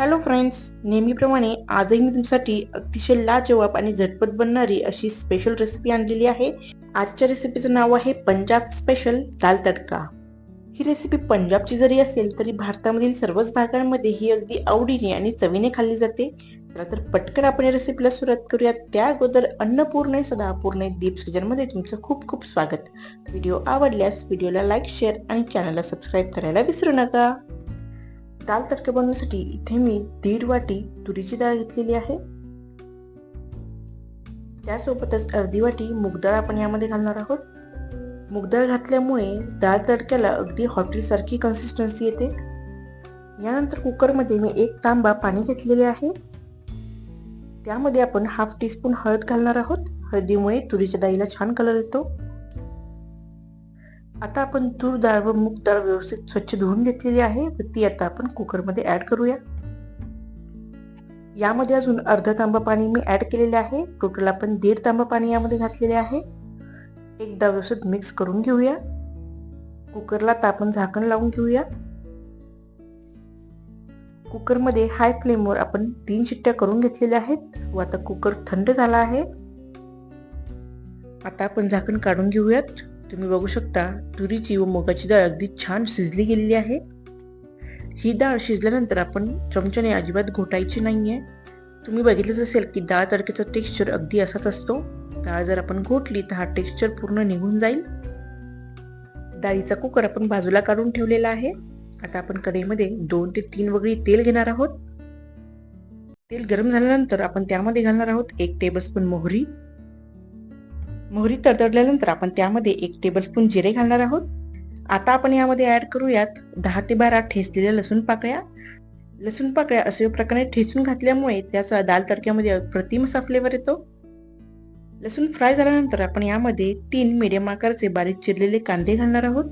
Hello friends नेहमीप्रमाणे आजही मी तुमच्यासाठी अतिशय लाजवाब आणि झटपट बनणारी अशी स्पेशल रेसिपी आणलेली आहे. आजच्या रेसिपीचं नाव आहे पंजाब स्पेशल दाल तडका. ही रेसिपी पंजाबची जरी असेल तरी भारतामधील सर्वच भागांमध्ये ही अगदी आवडीने आणि चवीने खाल्ली जाते. चला तर पटकन आपण या रेसिपीला सुरुवात करूया त्या अगोदर अन्नपूर्ण सदापूर्ण दीप सीजनमध्ये तुमचं खूप खूप स्वागत. व्हिडिओ आवडल्यास व्हिडिओला लाईक शेअर आणि चॅनलला सबस्क्राईब करायला विसरू नका. दाल तडके बनवण्यासाठी इथे मी दीड वाटी तुरीची डाळ घेतलेली आहे. त्यासोबतच अर्धी वाटी मुगडाळ आपण यामध्ये घालणार आहोत. मुगडाळ घातल्यामुळे डाळ तडक्याला अगदी हॉटेलसारखी कन्सिस्टन्सी येते. यानंतर कुकरमध्ये मी एक तांबा पाणी घेतलेले आहे. त्यामध्ये आपण हाफ टीस्पून हळद घालणार आहोत. हळदीमुळे तुरीच्या डाळीला छान कलर येतो. आता आपण तूर डाळ व मूग डाळ व्यवस्थित स्वच्छ धुवून घेतलेली आहे व ती आता आपण कुकरमध्ये ऍड करूया. यामध्ये अजून अर्धा तांबा पाणी मी ऍड केलेले आहे. टोटल आपण दीड तांबा पाणी यामध्ये घातलेले आहे. एकदा व्यवस्थित मिक्स करून घेऊया. कुकरला तापण झाकण लावून घेऊया. कुकरमध्ये हाय फ्लेमवर आपण तीन शिट्ट्या करून घेतलेल्या आहेत व आता कुकर थंड झाला आहे. आता आपण झाकण काढून घेऊयात. तुम्ही बघू शकता तुरीची व मुगाची डाळ अगदी छान शिजली गेलेली आहे. ही डाळ शिजल्यानंतर आपण चमच्याने अजिबात घोटायची नाही आहे तुम्ही बघितलंच असेल की डाळ तडकेचा टेक्स्चर अगदी असाच असतो. डाळ जर आपण घोटली तर हा टेक्स्चर पूर्ण निघून जाईल. डाळीचा कुकर आपण बाजूला काढून ठेवलेला आहे. आता आपण कढईमध्ये दोन ते तीन वगळी तेल घेणार आहोत. तेल गरम झाल्यानंतर आपण त्यामध्ये घालणार आहोत एक टेबलस्पून मोहरी. मोहरी तडतडल्यानंतर आपण त्यामध्ये एक टेबलस्पून जिरे घालणार आहोत. आता आपण यामध्ये ऍड करूयात दहा ते बारा ठेचलेल्या लसूण पाकळ्या. लसूण पाकळ्या अशा प्रकारे ठेचून घातल्यामुळे त्याचा दाल तडक्यामध्ये अप्रतिम असा फ्लेवर येतो. लसूण फ्राय झाल्यानंतर आपण यामध्ये तीन मीडियम आकाराचे बारीक चिरलेले कांदे घालणार आहोत.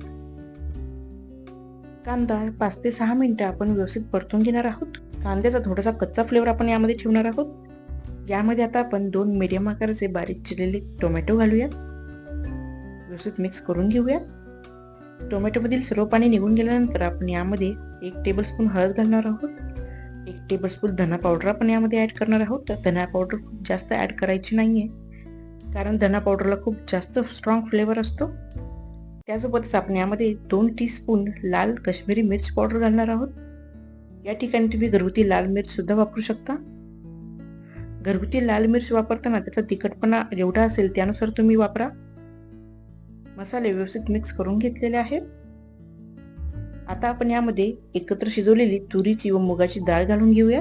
कांदा पाच ते सहा मिनिटं आपण व्यवस्थित परतून घेणार आहोत. कांद्याचा थोडासा कच्चा फ्लेवर आपण यामध्ये ठेवणार आहोत. यामध्ये आता आपण दोन मीडियम आकाराचे बारीक चिरलेले टोमॅटो घालूयात. व्यवस्थित मिक्स करून घेऊया टोमॅटोमधील सर्व पाणी निघून गेल्यानंतर आपण यामध्ये एक टेबलस्पून हळद घालणार आहोत. एक टेबलस्पून धना पावडर आपण यामध्ये ॲड करणार आहोत. तर धना पावडर खूप जास्त ॲड करायची नाही आहे कारण धना पावडरला खूप जास्त स्ट्रॉंग फ्लेवर असतो. त्यासोबतच आपण यामध्ये दोन टीस्पून लाल काश्मीरी मिर्च पावडर घालणार आहोत. या ठिकाणी तुम्ही घरगुती लाल मिर्च सुद्धा वापरू शकता. घरगुती लाल मिरची वापरताना त्याचा तिखटपणा जेवढा असेल त्यानुसार तुम्ही वापरा. मसाले व्यवस्थित मिक्स करून घेतलेले आहेत. आता आपण यामध्ये एकत्र शिजवलेली तुरीची व मुगाची डाळ घालून घेऊया.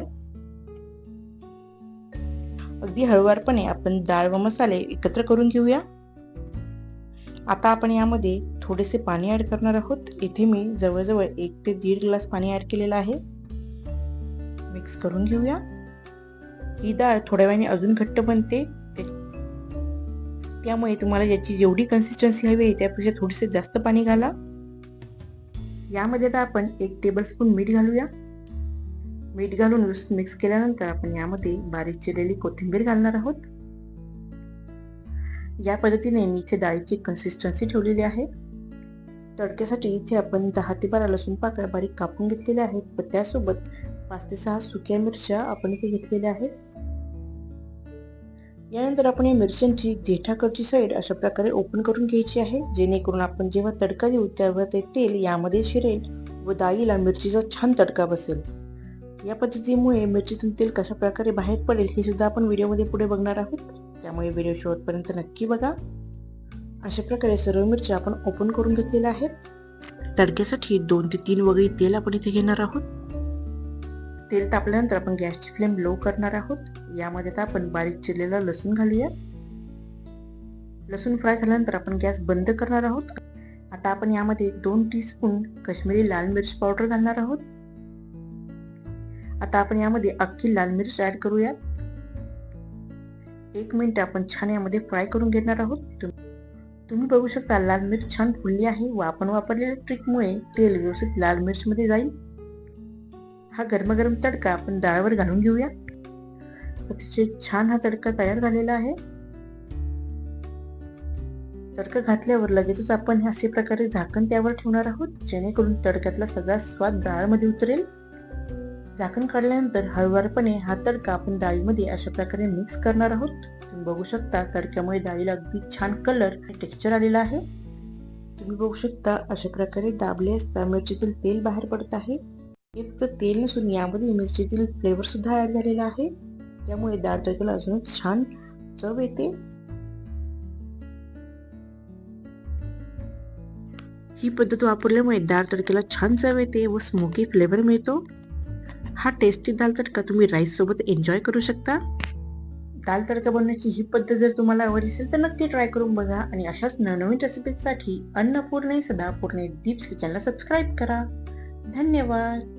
अगदी हळूवारपणे आपण डाळ व मसाले एकत्र करून घेऊया. आता आपण यामध्ये थोडेसे पाणी ऍड करणार आहोत. इथे मी जवळजवळ एक ते दीड ग्लास पाणी ऍड केलेलं आहे. मिक्स करून घेऊया. ही डाळ थोड्या वेळाने अजून घट्ट बनते. त्यामुळे तुम्हाला याची जेवढी कन्सिस्टन्सी हवी आहे त्यापेक्षा थोडेसे जास्त पाणी घाला. यामध्ये आता आपण एक टेबलस्पून मीठ घालूया. मीठ घालून व्यवस्थित मिक्स केल्यानंतर आपण यामध्ये बारीक चिरलेली कोथिंबीर घालणार आहोत. या पद्धतीने मी इथे डाळीची कन्सिस्टन्सी ठेवलेली आहे. तडक्यासाठी इथे आपण दहा ते बारा लसूण पाकळ्या बारीक कापून घेतलेल्या आहेत. व त्यासोबत पाच ते सहा सुक्या मिरच्या आपण इथे घेतलेल्या आहेत. यानंतर आपण या मिरच्यांची देठाकडची साईड अशा प्रकारे ओपन करून घ्यायची आहे. जेणेकरून आपण जेव्हा तडका देऊ तेव्हा ते तेल यामध्ये शिरेल व दाईला मिरचीचा छान तडका बसेल. या पद्धतीमुळे मिरचीतून तेल कशा प्रकारे बाहेर पडेल हे सुद्धा आपण व्हिडिओमध्ये पुढे बघणार आहोत. त्यामुळे व्हिडिओ शेवटपर्यंत नक्की बघा. अशा प्रकारे सर्व मिरच्या आपण ओपन करून घेतलेल्या आहेत. तडक्यासाठी दोन ते तीन वगळी तेल आपण इथे घेणार आहोत. तेल तापल्यानंतर आपण गॅसची फ्लेम लो करणार आहोत. यामध्ये आता आपण बारीक चिरलेला लसूण घालूया. लसूण फ्राय झाल्यानंतर आपण गॅस बंद करणार आहोत. आता आपण यामध्ये दोन टी स्पून लाल मिर्च पावडर घालणार आहोत. आता आपण यामध्ये अख्खी लाल मिर्च ऍड करूयात. एक मिनिट आपण छान यामध्ये फ्राय करून घेणार आहोत. तुम्ही बघू शकता लाल मिर्च छान फुलली आहे. व आपण वापरलेल्या ट्रिकमुळे तेल व्यवस्थित लाल मिर्च मध्ये जाईल. हा गरमागरम तडका आपण डाळवर घालून घेऊया. अतिशय छान हा तडका तयार झालेला आहे. तडका घातल्यावर लगेचच आपण असे प्रकारे झाकण त्यावर ठेवणार आहोत जेणेकरून तडक्यातला सगळा स्वाद डाळमध्ये उतरेल. झाकण काढल्यानंतर हळूवारपणे हा तडका आपण डाळीमध्ये अशा प्रकारे मिक्स करणार आहोत. तुम्ही बघू शकता तडक्यामुळे डाळीला अगदी छान कलर टेक्स्चर आलेला आहे. तुम्ही बघू शकता अशा प्रकारे दाबले असता मिरचीतील तेल बाहेर पडत आहे. हे फक्त तेल नसून यामध्ये मिरचीतील फ्लेवर सुद्धा ऍड झालेला आहे. त्यामुळे डाळ तडकेला अजूनच छान चव येते. ही पद्धत वापरल्यामुळे डाळ तडकेला छान चव येते व स्मोकी फ्लेवर मिळतो. हा टेस्टी दाल तडका तुम्ही राईस सोबत एन्जॉय करू शकता. दाल तडका बनवण्याची ही पद्धत जर तुम्हाला आवडली असेल तर नक्की ट्राय करून बघा आणि अशाच नवनवीन रेसिपीजसाठी अन्नपूर्णे सदापूर्णे डीप्स किचनला सबस्क्राईब करा. धन्यवाद.